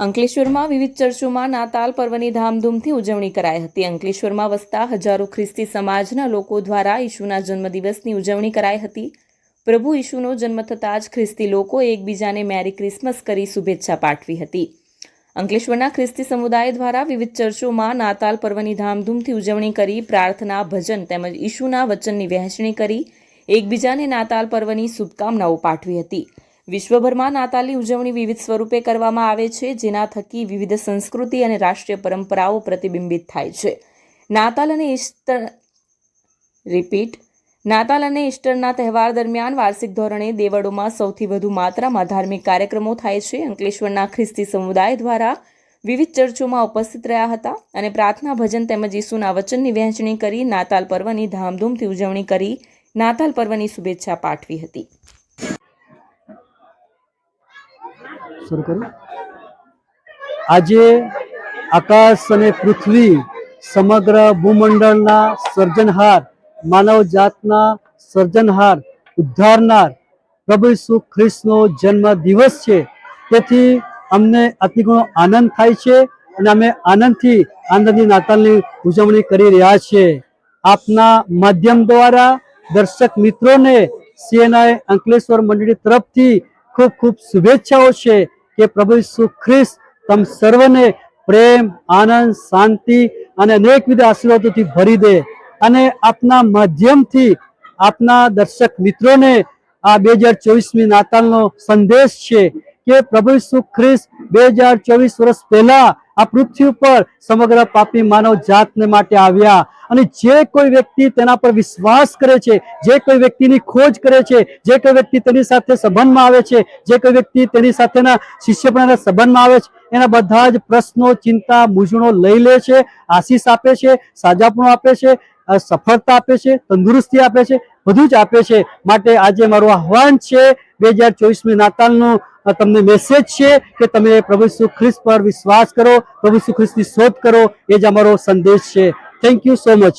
અંકલેશ્વરમાં વિવિધ ચર્ચોમાં નાતાલ પર્વની ધામધૂમથી ઉજવણી કરાઈ હતી. અંકલેશ્વરમાં વસતા હજારો ખ્રિસ્તી સમાજના લોકો દ્વારા ઈશુના જન્મદિવસની ઉજવણી કરાઈ હતી. પ્રભુ ઈશુનો જન્મ થતાં જ ખ્રિસ્તી લોકો એકબીજાને મેરી ક્રિસમસ કરી શુભેચ્છા પાઠવી હતી. અંકલેશ્વરના ખ્રિસ્તી સમુદાય દ્વારા વિવિધ ચર્ચોમાં નાતાલ પર્વની ધામધૂમથી ઉજવણી કરી, પ્રાર્થના, ભજન તેમજ ઈશુના વચનની વહેંચણી કરી, એકબીજાને નાતાલ પર્વની શુભકામનાઓ પાઠવી હતી. વિશ્વભરમાં નાતાલની ઉજવણી વિવિધ સ્વરૂપે કરવામાં આવે છે, જેના થકી વિવિધ સંસ્કૃતિ અને રાષ્ટ્રીય પરંપરાઓ પ્રતિબિંબિત થાય છે. નાતાલ અને ઈસ્ટર રિપીટ નાતાલ અને ઈસ્ટરના તહેવાર દરમિયાન વાર્ષિક ધોરણે દેવળોમાં સૌથી વધુ માત્રામાં ધાર્મિક કાર્યક્રમો થાય છે. અંકલેશ્વરના ખ્રિસ્તી સમુદાય દ્વારા વિવિધ ચર્ચોમાં ઉપસ્થિત રહ્યા હતા અને પ્રાર્થના, ભજન તેમજ ઈસુના વચનની વહેંચણી કરી નાતાલ પર્વની ધામધૂમથી ઉજવણી કરી નાતાલ પર્વની શુભેચ્છા પાઠવી હતી. શરૂ કરું આજે આકાશ અને પૃથ્વી સમગ્ર ભૂમંડળના સર્જનહાર, માનવ જાતના સર્જનહાર, ઉદ્ધારનાર પ્રભુ ઈસુ ખ્રિસ્તનો જન્મ દિવસ છે. તેથી અમને અતિ ઘણો આનંદ થાય છે અને અમે આનંદથી આનંદની નાતાલની ઉજવણી કરી રહ્યા છીએ. આપના માધ્યમ દ્વારા દર્શક મિત્રોને સીએનઆઈ અંકલેશ્વર મંડળી તરફથી ખૂબ ખૂબ શુભેચ્છાઓ છે કે પ્રભુ ઈસુ ખ્રિસ્ત તમ સર્વને પ્રેમ, આનંદ, શાંતિ અને અનેકવિધ આશીર્વાદોથી ભરી દે અને આપના માધ્યમથી આપના દર્શક મિત્રોને આ બે હજાર ચોવીસમી નાતાલનો સંદેશ છે કે પ્રભુ ઈસુ ખ્રિસ્ત બે હજાર ચોવીસ વર્ષ પહેલા આ પૃથ્વી ઉપર સમગ્ર પાપી માનવ જાતને માટે આવ્યા. અને જે કોઈ વ્યક્તિ તેના પર વિશ્વાસ કરે છે, જે કોઈ વ્યક્તિની ખોજ કરે છે, જે કોઈ વ્યક્તિ તેની સાથે સંબંધમાં આવે છે, જે કોઈ વ્યક્તિ તેની સાથેના શિષ્યપણાના સંબંધમાં આવે છે, એના બધા જ પ્રશ્નો, ચિંતા, મૂંઝવણો લઈ લે છે, આશીષ આપે છે સાજાપણું આપે છે સફળતા આપે છે, તંદુરસ્તી આપે છે, બધું જ આપે છે. માટે આજે મારું આહવાન છે, બે હજાર ચોવીસમી નાતાલનું તમને મેસેજ છે કે તમે પ્રભુ ઈસુ ખ્રિસ્ત પર વિશ્વાસ કરો, પ્રભુ ઈસુ ખ્રિસ્તની શોધ કરો. એ જ અમારો સંદેશ છે. Thank you so much